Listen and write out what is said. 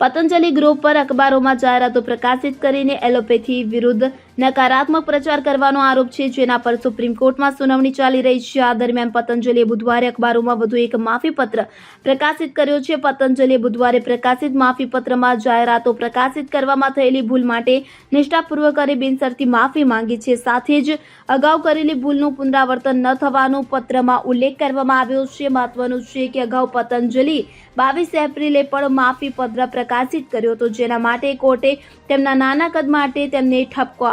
Patanjali group પર અખબારોમાં જાહેરાતો પ્રકાશિત કરીને એલોપેથી વિરુદ્ધ નકારાત્મક પ્રચાર કરવાનો આરોપ છે, જેના પર સુપ્રીમ કોર્ટમાં સુનાવણી ચાલી રહી છે. આ દરમિયાન પતંજલિએ બુધવારે અખબારોમાં વધુ એક માફીપત્ર પ્રકાશિત કર્યો છે. પતંજલિએ બુધવારે પ્રકાશિત માફીપત્રમાં જાહેરાતો પ્રકાશિત કરવામાં થયેલી ભૂલ માટે નિષ્ઠાપૂર્વક અને બિનસરતી માફી માંગી છે. સાથે જ અગાઉ કરેલી ભૂલનું પુનરાવર્તન ન થવાનું પત્રમાં ઉલ્લેખ કરવામાં આવ્યો છે. મહત્વનું છે કે અગાઉ પતંજલિ બાવીસ એપ્રિલે પણ માફીપત્ર પ્રકાશિત કર્યો હતો. જેના માટે કોર્ટે તેમના નાના કદ માટે તેમને ઠપકો